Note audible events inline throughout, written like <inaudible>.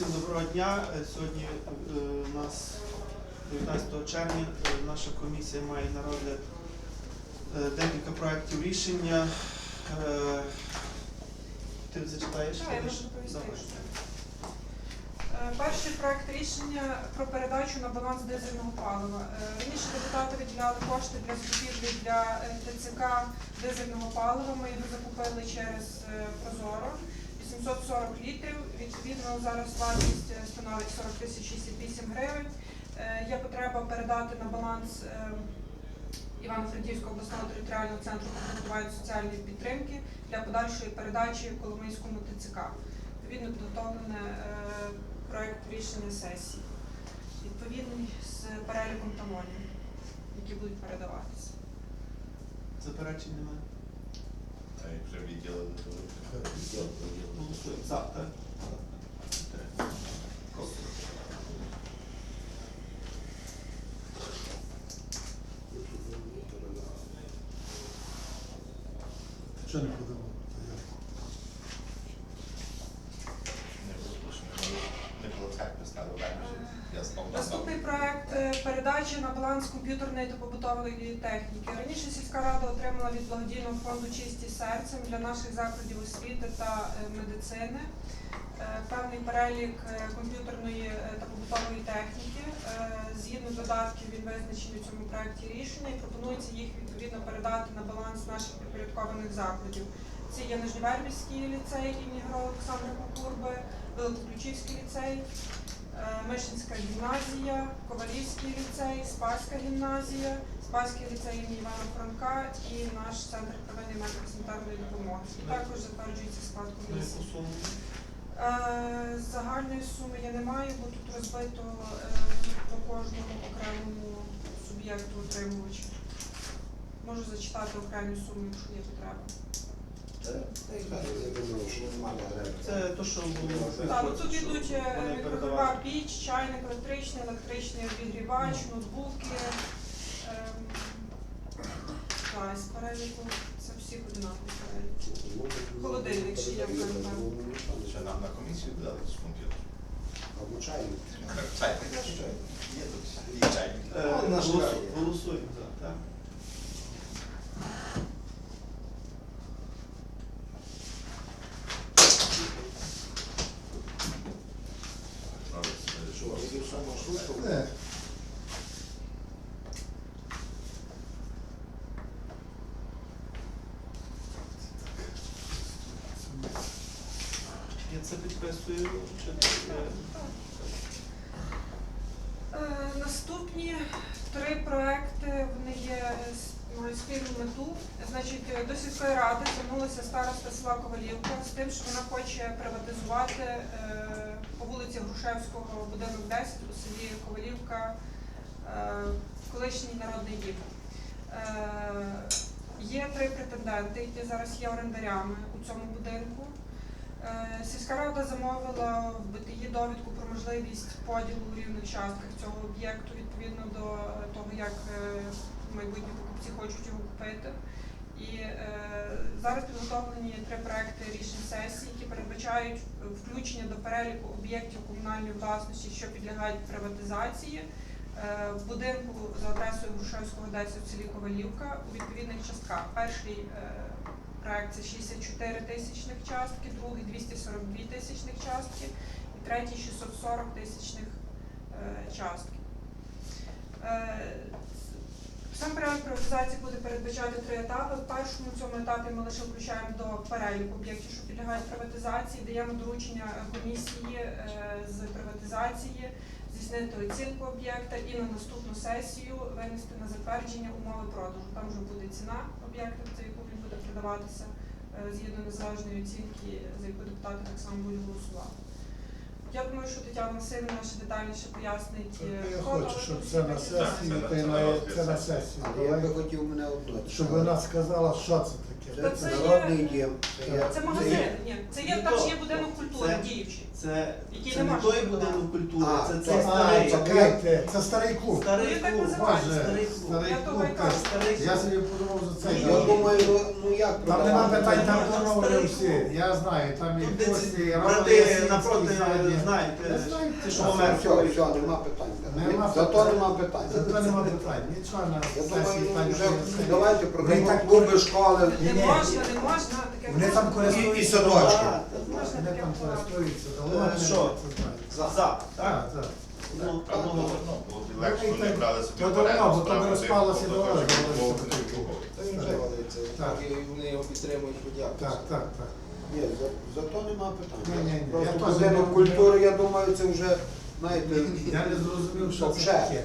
Всім доброго дня. Е, Сьогодні е, у нас 19 червня е, наша комісія має на розгляд декілька проєктів рішення. Ти зачитаєш? Так, я можу доповісти. Перший проект рішення про передачу на баланс дизельного палива. Раніше депутати виділяли кошти для закупівлі для ТЦК дизельного палива. Ми його закупили через Прозоро. 840 літрів. Відповідно, зараз вартість е, становить 40 тисяч 68 гривень. Е, Є потреба передати на баланс е, Івано-Франківського обласного територіального центру комплектування соціальної підтримки для подальшої передачі Коломийському ТЦК. Відповідно, підготовлене проект рішення сесії, відповідний з переліком талонів, які будуть передаватися. Заперечень немає. Вже відділили, то відділ Голосуємо. завтра. так? Що не подавав? не було, що не було. Не було церкви ставили раніше. Я спав на Наступний проект е, передачі на баланс комп'ютерної та побутової техніки. Раніше сільська рада отримала від благодійного фонду Чисті серцем для наших закладів освіти та е, медицини е, певний перелік е, комп'ютерної та побутової техніки. Згідно додатків він визначений в цьому проекті рішення і пропонується їх відповідно передати на баланс наших підпорядкованих закладів. Це є Нижньовербівський ліцей імені Героя Олександра Кукурби, Великоключівський ліцей, Е, Мишинська гімназія, Ковалівський ліцей, Спаська гімназія, Спаський ліцей імені Івана Франка і наш центр первинної медико-санітарної допомоги. І також затверджується склад комісії. Е, Загальної суми я не маю, бо тут розбито е, по кожному окремому суб'єкту отримувача. Можу зачитати окремі суми, якщо є потреба. Це то, що було. Так, ну тут йдуть е, мікрохвильова передавали. піч, чайник електричний, електричний обігрівач, ноутбуки. ем, Так, з переліку це всіх однакові перелік. Холодильник ще є в КМП. Ще нам на комісію дали з комп'ютер. Або чайник. Чайник. Є тут чайник. Е, край. Голосуємо так? Що, я сама штука? Не, Я Е, Наступні три проекти вони є мають спільну мету. Значить, е, до сільської ради звернулася староста села Ковалівка з тим, що вона хоче приватизувати е, по вулиці Грушевського, будинок 10 у селі Ковалівка, колишній народний дім. Є три претенденти, які зараз є орендарями у цьому будинку. Е, Сільська рада замовила в БТІ довідку про можливість поділу у рівних частках цього об'єкту відповідно до е, того, як е, майбутні покупці хочуть його купити. І е, зараз підготовлені три проекти рішень сесії, які передбачають включення до переліку об'єктів комунальної власності, що підлягають приватизації. е, В будинку за адресою Грушевського 10 в селі Ковалівка у відповідних частках. Перший е, проект це 64 тисячних частки, другий 242 тисячних частки і третій 640 тисячних е, частки. Е, Сам перелік приватизації буде передбачати три етапи. В першому цьому етапі ми лише включаємо до переліку об'єктів, що підлягають приватизації, даємо доручення комісії е, з приватизації здійснити оцінку об'єкта і на наступну сесію винести на затвердження умови продажу. Там вже буде ціна об'єкта, за яку він буде продаватися е, згідно незалежної оцінки, за яку депутати так само будуть голосувати. Я думаю, що Тетяна Васильівна ще детальніше пояснить. е, я хто хочу, щоб це на сесії, та й на це на сесії. Але я би хотів мене одно. Щоб вона сказала, що це таке. Це, Це це є- Народний дім. Це є. Це магазин, ні. Це є також є будинок культури це- діючий. Це, Який це не той будинок культури, А, це це- цей старий. чекайте, це старий клуб. Старий Ну, і так клуб. називається. Боже, Старий клуб. старий Я того клуб. й кажу. так. Старий Я клуб. собі подумав за це. Я думаю, ну, ну як Там нема продавати? питань, там поновлені всі. Я знаю, там є Тут де кості, ці брати напроти, знаєте, Я ті, що Америці. Все, все, нема питань. Нема Зато питань. нема питань. Зато нема питань. Нічого на Я сесії вже давайте Вони так клуби, школи. Не Ні, ні. можна, не можна, таке Вони там І, і садочки. Можна Вони таке там вкладати. користуються. Е, що? це. За, за, Так, так? Ну, Так, одного. ну, було б легше, Ну, і вони так, брали собі давно, бо то дорога, б. Та він вже валиться. Так. Так, і вони його підтримують. Так, так, так. Ні, за- зато нема питань. Ні, ні, ні. Я Просто теж будинок культури, я думаю, це вже, знаєте, Я не зрозумів, що це таке.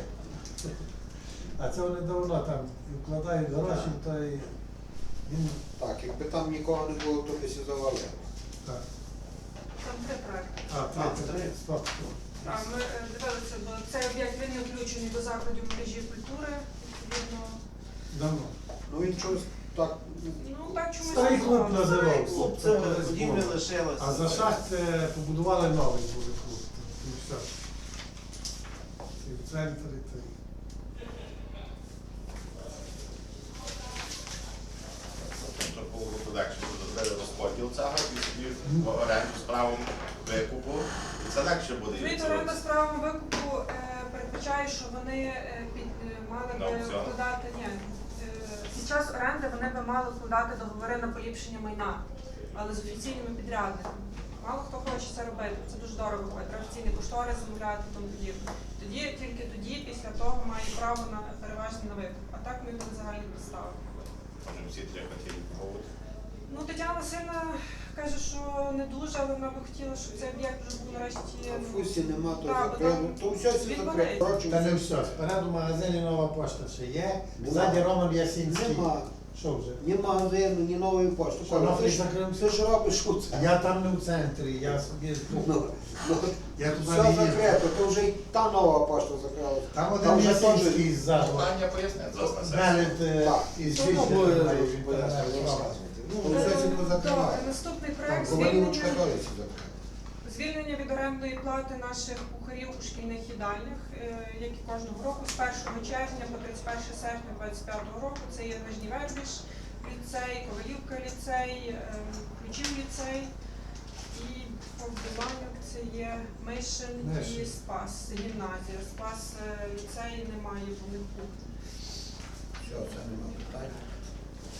А це вони давно там вкладають гроші, то і він так, якби там нікого не було, то би сі завалили. так. Там три проекти. А, три. А ми е, дивилися, бо цей об'єкт він не включений до закладів мережі культури. Відповідно, Давно. Ну він чогось так. ну так чомусь Старий клуб називався. Клуб, це будівля лишилася. А за шахт е, побудували новий буде клуб. І все. І в центрі. то й- Щоб було б легше, бо зробили розподіл цього і собі в оренду з правом викупу. І це легше буде. Звіт оренда з правом викупу е, передбачає, що вони е, під, е, мали би аукціон? вкладати ні. е, Під час оренди вони би мали вкладати договори на поліпшення майна, але з офіційними підрядниками. Мало хто хоче це робити, це дуже дорого. Треба офіційні кошторис замовляти тому подібне. Тоді, тільки тоді, після того, має право на переважно на викуп. А так ми на загальні підстави. Може всі три хотіли купувати. Ну, Тетяна Васильівна каже, що не дуже, але вона би хотіла, щоб цей об'єкт вже був нарешті. Ну, в фусі нема, то Так, закрили. То все всі він закрили. Коротше, Та не все. Спереду в магазині нова пошта ще є. Нема. Ззаді Роман Ясінський. Нема. Що вже? Ні магазину, ні нової пошти. Що, ти ж- закрився? Ти ж робиш у це. Я там не в центрі, я собі тут. Ну, ну, Я туди все їду. закрито, то вже й та нова пошта закрилася. Там Там один вже Ясінський теж- ззаду. Питання пояснять зараз на сесії. Мелить е, Так. із Ну, буде і розказувати. Ну, закриває. Наступний Там проект звільнення, від орендної плати наших кухарів у шкільних їдальнях, е, як і кожного року, з 1 червня по 31 серпня 2025 року. Це є Нижній Вербіж ліцей, Ковалівка ліцей, е, Ключів ліцей і Повдиванок це є Мишин і Мишин. Спас, гімназія. Спас е, ліцей немає повних кухні. Все, це нема питань.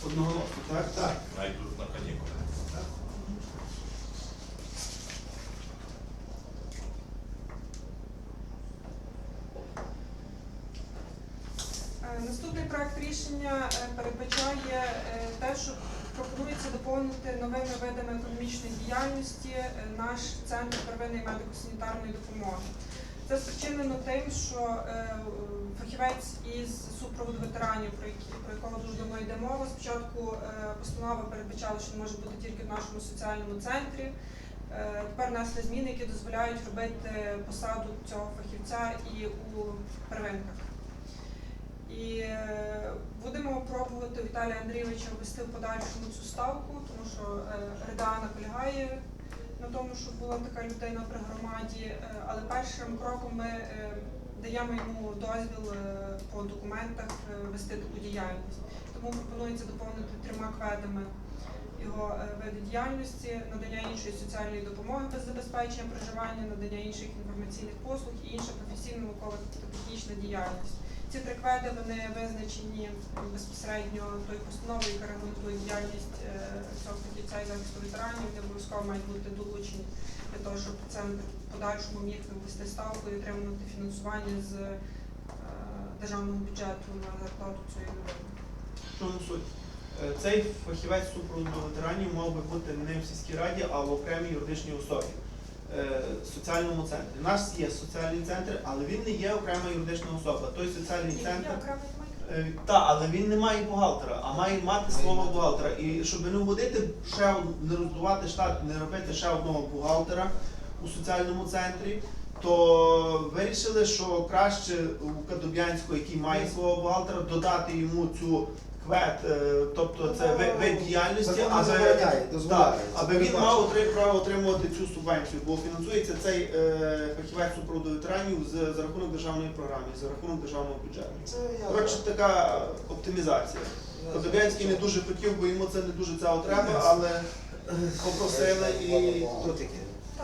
Одного, так? Так. Найдуть на канікули. Е, Наступний проект рішення е, передбачає е, те, що пропонується доповнити новими видами економічної діяльності е, наш центр первинної медико-санітарної допомоги. Це спричинено тим, що фахівець із супроводу ветеранів, про, якого дуже давно йде мова, спочатку постанова передбачала, що він може бути тільки в нашому соціальному центрі. Тепер внесли зміни, які дозволяють робити посаду цього фахівця і у первинках. І е, будемо пробувати Віталія Андрійовича ввести в подальшому цю ставку, тому що е, РДА наполягає на тому, щоб була така людина при громаді. Е, Але першим кроком ми даємо йому дозвіл по документах вести таку діяльність. Тому пропонується доповнити трьома кведами його види діяльності, надання іншої соціальної допомоги без забезпечення проживання, надання інших інформаційних послуг і інша професійна наукова та технічна діяльність. Ці три кведи вони визначені безпосередньо тою постановою, яка регламентує діяльність е, цього фахівця і захисту ветеранів, вони обов'язково мають бути долучені для того, щоб центр в подальшому міг вести ставку і отримувати фінансування з е, державного бюджету на зарплату цієї людини. Чому суть? Е, Цей фахівець супроводу ветеранів мав би бути не в сільській раді, а в окремій юридичній особі. Е, Соціальному центрі. У нас є соціальний центр, але він не є окрема юридична особа. Той соціальний центр? Е, Так, але він не має бухгалтера, а має мати свого бухгалтера. І щоб не вводити ще не роздувати штат, не робити ще одного бухгалтера у соціальному центрі, то вирішили, що краще у Кадуб'янську, який має свого бухгалтера, додати йому цю квет, е, тобто це ви- вид діяльності, Закон аби, забороняє, дозволяє. так, аби він мав отри- право отримувати цю субвенцію, бо фінансується цей е, фахівець супроводу ветеранів з, за рахунок державної програми, за рахунок державного бюджету. Це я Коротше, така оптимізація. Я Подобянський не дуже хотів, бо йому це не дуже ця треба, але попросили і Хто таке?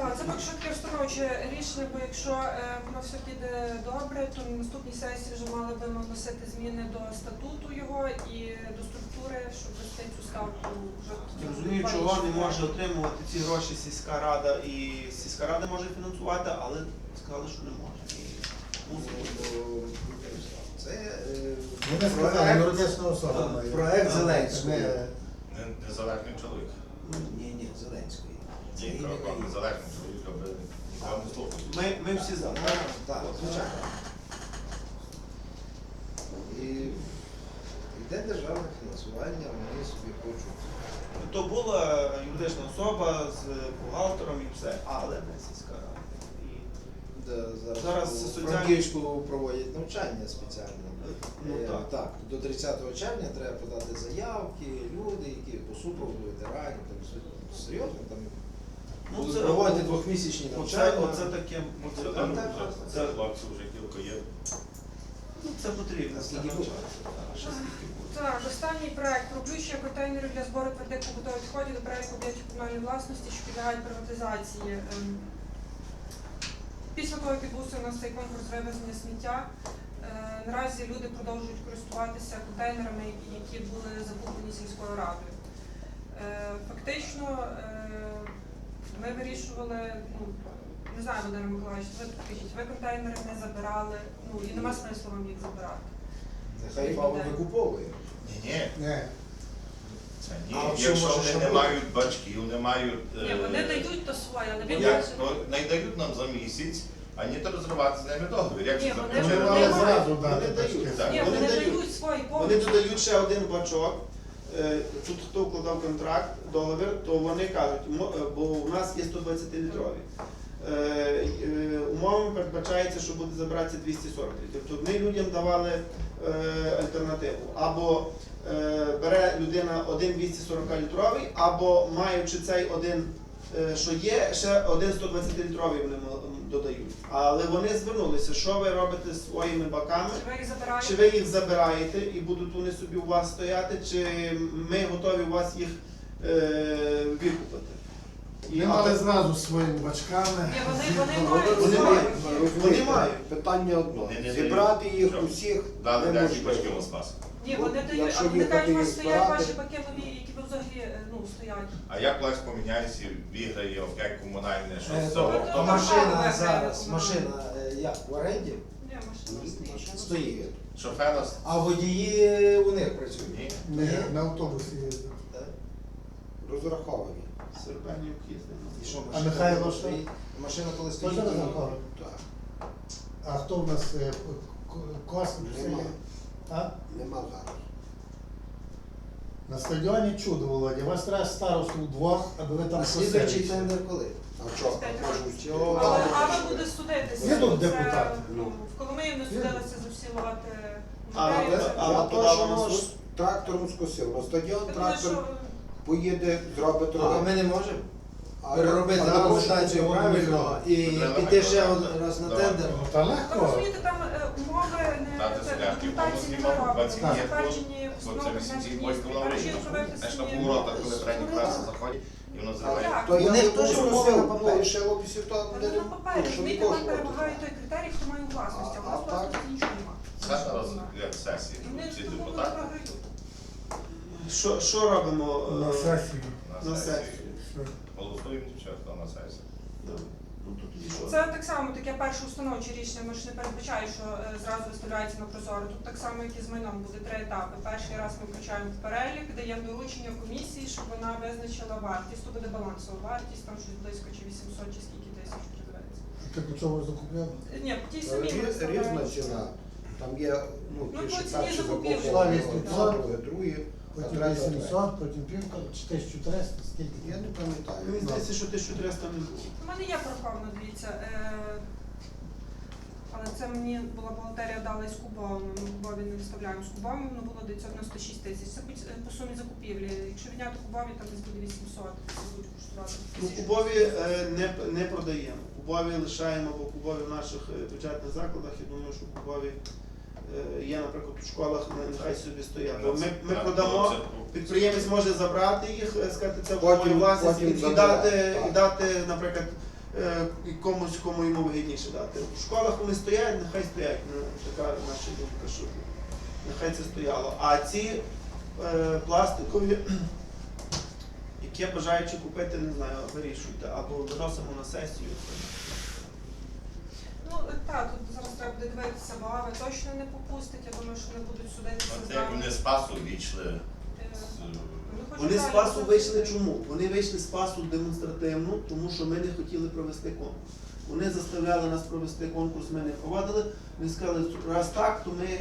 Так, це поки що таке встановче рішення, бо якщо е, воно все піде добре, то на наступній сесії вже мали би ми вносити зміни до статуту його і до структури, щоб вести цю ставку вже розумію, чого не може отримувати ці гроші сільська рада і сільська рада може фінансувати, але сказали, що не може. І мусить. Це е, Вони сказали, юридична особа має. проект Зеленського. не- Не, незалежний чоловік. Ні, ні, Зеленської. Це Ні, правда, її. Незалежний чоловік, не слухав. Ми, ми всі за. Так, так, звичайно. І йде державне фінансування, вони собі хочуть. То була юридична особа з бухгалтером і все, але не сільська рада. Де зараз, Зараз у соціальні- Франківську проводять навчання спеціальне. ну Е, так. так, до 30 червня треба подати заявки, люди, які по супроводу ветеранів, там серйозно там Ну, це- проводити двохмісячні Оце, навчання. оце таке, Це там так, вже, це кілька є. ну, це потрібно. Скільки це буде? навчатися, так, ще скільки буде. Так, останній проект про включення контейнерів для збору твердих побутових відходів до переліку об'єктів комунальної власності, що підлягають приватизації. Ем, Після того, як відбувся у нас цей конкурс вивезення сміття, е, наразі люди продовжують користуватися контейнерами, які- які були закуплені сільською радою. Е, Фактично е, вирішували, ну не знаю, Володимир Миколаївич, ви підкажіть, ви контейнери не забирали, ну і нема смислу вам їх забирати. Нехай ФАО викуповує. Ні, ні, Ні. це ні. А що Якщо може вони не мають бачків, не мають. Ні, е, вони дають то своє, але він як, не дають нам за місяць, а не то розривати з ними договір. Як Ні, це вони- Вони вони зразу дати Вони дають, так. Ні, Вони вони дають. дають свої Вони повністю. додають ще один бачок. Е, Тут хто вкладав контракт, договір, то вони кажуть, е, бо у нас є 120 літрові. Е, Умовами передбачається, що буде забиратися 240 літрів. Тобто ми людям давали альтернативу. Або бере людина один 240 літровий, або маючи цей один, що є, ще один 120 літровий вони м- додають. Але вони звернулися, що ви робите з своїми баками. Чи ви їх забираєте? Чи ви їх забираєте і будуть вони собі у вас стояти, чи ми готові у вас їх е, викупити? І Вони мали зразу своїми бачками. Ні, вони, вони мають вони свої. мають. Вони мають. Питання одно. Вони не Зібрати дають. їх Що? усіх Дали 10 неможливо. бачків на спас. Ні, вони дають, якщо а вони їхати кажуть, у вас їх стоять збирати- ваші пакетові, які ви взагалі е, ну, стоять. А як власть поміняється, виграє опять комунальне, що Е, з то- то то машина зараз, машина е, як в оренді Ні, машина стоїть. стоїть. Шофера А водії у них працюють. ні. Ні, на автобусі їздив. Так. Розраховані. Серпенів їздимо. І що, А машина Михайло коли що? стоїть? Машина коли Теж стоїть. розраховані? Так. А хто в нас е, к-? Нема. А? Нема зараз. На стадіоні чудо, Володя. Вас треба старосту вдвох, аби ви там А слідуючий поселилися. тендер коли? А що? Але Ава буде судитися. Є тут Це, депутат? ну, В Коломиї не судилися за всі людей. але- Це- але Я подала на точно суд? з трактором скосив. На стадіон трактор що поїде, зробить А ми не можемо переробити на документацію правильно і піти ще один раз на тендер. Ну, Та Там легко. розумієте, там це, Бо це аж на самі- поворота, коли передні класи заходять, і воно зриває. То У я них не теж дуже умови на папері. ну, ще лобісів то Але не на папері, ну, розумієте, там коштує. той критерій, хто має власність, а у нас власності нічого немає. Це зараз як сесії, Вони ці депутати. Що, що робимо е, На сесії. на на. Що? Голосуємо дівчатка на сесії. Ну, тут? Це так само таке перше установче рішення. Ми ж не передбачає, що е, зразу виставляється на прозоро. Тут так само, як і з майном, буде три етапи. Перший раз ми включаємо в перелік, даємо доручення комісії, щоб вона визначила вартість. То буде балансова вартість, там щось близько чи 800, чи скільки тисяч придивиться. Ти по чому закупляв? Ні, ті Е, самі рі- виставляють. Різна ціна. Там є, ну, Ну, ті, по що ціні перші закупівлі. закупили, Славі друге, друге, а Потім третє, третє. 800, потім півка, чи 1300, скільки? Я не пам'ятаю. Мені здається, що 1300 не було. У мене є проховно, дивіться. Е, Але це мені була бухгалтерія дала із кубовим, ми кубові не виставляємо. З кубовим воно було 996 тисяч. Це по, по сумі закупівлі. Якщо відняти кубові, там десь буде 800. Це будуть коштувати. Ну, кубові е, не, не продаємо. Кубові лишаємо, бо кубові в наших е, бюджетних закладах. Я думаю, що кубові е, є, наприклад, у школах, нехай собі стоять. Бо ми, ми продамо, ну, підприємець може забрати їх, е, сказати, це в мою власність і, і дати, і дати, наприклад, е, комусь, кому йому вигідніше дати. В школах вони стоять, нехай стоять. Ну, така наша думка, що нехай це стояло. А ці е, пластикові, <clears throat> які бажаючи купити, не знаю, вирішуйте, або виносимо на сесію. Ну так, тут зараз треба буде дивитися, бо Ави точно не попустить. Я думаю, що не будуть судитися Ну, з Це як нами. вони з пасу війшли. Е, з- вони з пасу вийшли чому? Вони вийшли з пасу демонстративно, тому що ми не хотіли провести конкурс. Вони заставляли нас провести конкурс, ми не проводили. Вони сказали, раз так, то ми,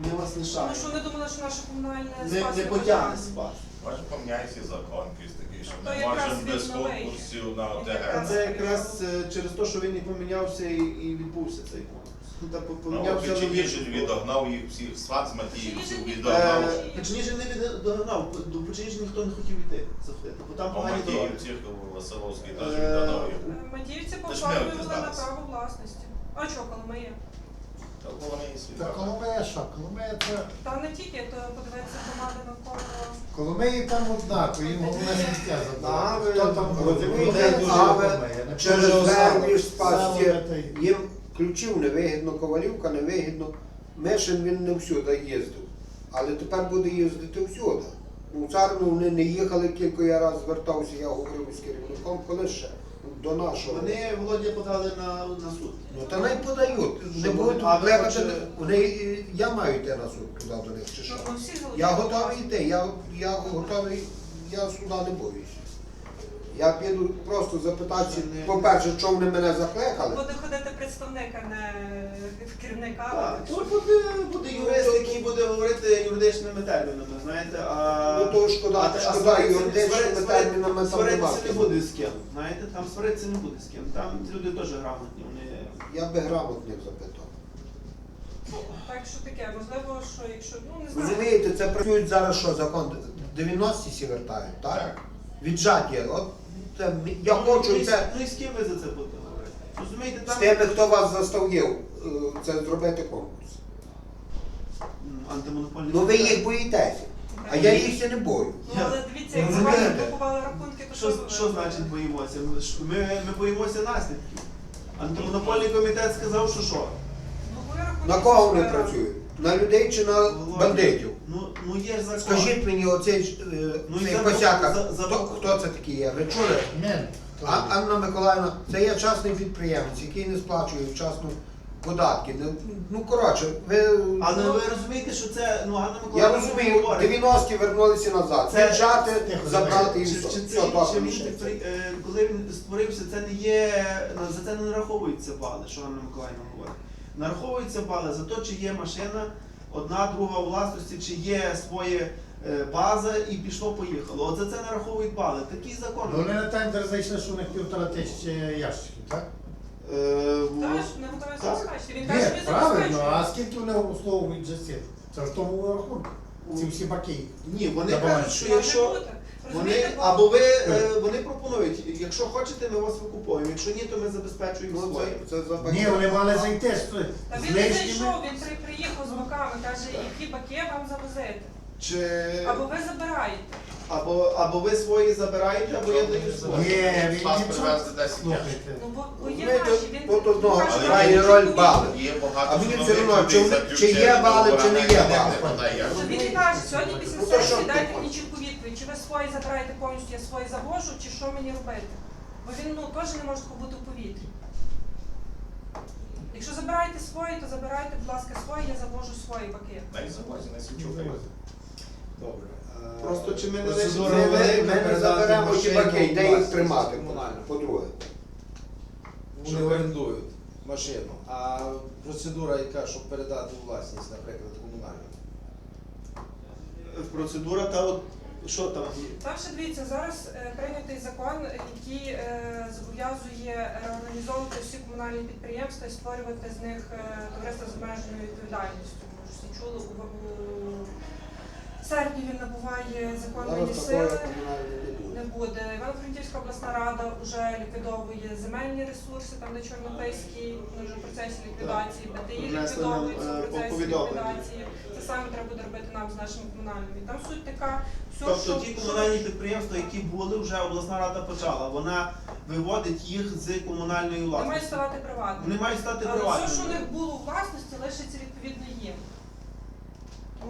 ми вас Тому лишаємо. що вони думали, що наше комунальне Не, не потягне потягне. спас. Може поміняйся закон якийсь що То ми якраз можемо без новий. конкурсів на Він ОТГ. А це якраз е, через те, що він не помінявся і, і відбувся цей конкурс. Та по- Ну, помінявся Печеніжин новий. відогнав їх всіх, сват з Матіївців Печеніжин відогнав. Е, Печеніжин не віддогнав, до Печеніжин ніхто не хотів йти заходити, бо там А погані дороги. Матіївців Василовський теж Е, відогнав їх. Матіївці Та ж на право власності. А чого, коли ми є? Та. Коломия що? Коломия це... Та не тільки, то подивитися громади навколо. Коломиї там однаково, їм головне життя. Хто там Коломия. Не через саме спасті їм ключів невигідно, ковалівка невигідно. Мишин він не всюди їздив. Але тепер буде їздити всюди. У царну вони не їхали, кілька я раз звертався, я говорив з керівником, коли ще до нашого. Вони Володя подали на, на суд. Ну та не подають. Не будуть вони- а ви хочете- Вони, е, я маю йти на суд туди до них чи що. Ну, всі Я готовий йти, я, я готовий, я суда не боюсь. Я піду просто запитати, не- по-перше, чому вони мене закликали. Буде ходити представник, а не керівника. Так, так буде, буде юрист, який буде говорити юридичними термінами, знаєте, а... Ну то шкода, а- а шкода сваритися- юридичними сваритися- термінами там Сваритися нема. не буде з ким, знаєте, там сваритися не буде з ким. Там люди теж грамотні, вони... Я би грамотних запитав. Так що таке, можливо, що якщо, ну не знаю. Розумієте, це працюють зараз що, закон 90 сі вертають, так? Так. Віджаті. От це, я Ну, хочу і- це Ну і з ким ви за це будете говорити? Розумієте, з там... тими, хто вас заставив е, це зробити конкурс. М, Антимонопольний... Ну ви їх боїтеся, а я їх ще не бою. Ну, але дивіться, як Розумієте? зразу блокували рахунки, то Що, що значить боїмося? Ми, ж- ми, ми боїмося наслідків. Антимонопольний комітет сказав, що що? Блокує На кого вони працюють? На людей чи на Володя, бандитів? Ну, ну є ж закон. Скажіть мені, оцей е, Ну, цей за- за- за- хто, хто це такий є? Ви чули? А, Анна Миколаївна, це є частний підприємець, який не сплачує вчасно податки. Ну, коротше, ви... Але ну, ви розумієте, що це, ну, Ганна я розумію, говорить. 90-ті вернулися назад. Це- Віджати, забрати і все. чи, це, добре, чи він підпри- е, коли він створився, це не є, за це не нараховуються бали, що Ганна Миколаївна говорить. Нараховуються бали за те, чи є машина, одна, друга власності, чи є своє е, база і пішло-поїхало. От за це нараховують бали. Такий закон. Ну, вони на тендер зайшли, що у них півтора тисячі ящиків, так? Е, Та ж не Так. забезпечити. Він каже, Ні, що правильно, а забезпечує. скільки вони обслуговують за Це в тому рахунку. Ці всі баки. Ні, вони кажуть, що Може якщо бути. Вони або ви е, вони пропонують, якщо хочете, ми вас викуповуємо. Якщо ні, то ми забезпечуємо Ну, своє. це, це Ні, вони мали зайти з, Та з він не лишніми. зайшов, він при- приїхав з боками, каже, які баки вам завезете. Чи Або ви забираєте. або, або ви свої забираєте, або я даю свої. Ні, він Спас не привезти 10 ящиків. Слухайте. Ну, бо, бо є наші, він тут одного каже, грає він роль бали. Є багато А мені все одно, чи є бали, чи не є договори, бали. не. То він і каже, сьогодні після Ну, то що сесії дайте мені ви свої забираєте повністю, я свої завожу, чи що мені робити. Бо він ну, теж не може побути в повітрі. Якщо забираєте свої, то забирайте, будь ласка, свої, я завожу свої баки. На завозі, на січу. Добре. Е, Просто чи ми не не заберемо ті машину баки, де їх тримати, комунальну. по-друге. Вони орендують машину. А процедура, яка, щоб передати власність, наприклад, комунальну. Процедура та от Що там? Там ще дивіться, зараз е, прийнятий закон, який е, зобов'язує реорганізовувати всі комунальні підприємства і створювати з них е, товариства з обмеженою відповідальністю. Чули у серпні він набуває законної сили. не буде. Івано-Франківська обласна рада вже ліквідовує земельні ресурси, там де Чорнописький, ну, вже в процесі ліквідації, БТІ Внесли нам, ліквідовується е, в процесі ліквідації. Це саме треба буде робити нам з нашими комунальними. Там суть така, все, Тобто що, ті комунальні підприємства, які були, вже обласна рада почала. Вона виводить їх з комунальної вони мають ставати приватними. Вони мають стати Але все, що у приватними. них було у власності, лишиться відповідно їм.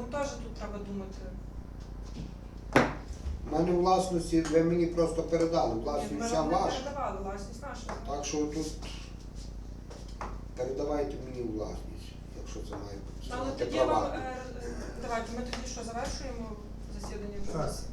Тому теж тут треба думати. У мене власності, ви мені просто передали, Ні, власність Ми вся вам не ваша. передавали власність наша. Так що тут передавайте мені власність, якщо це має Але бути тоді вам е, давайте ми тоді що завершуємо засідання Так. комісії.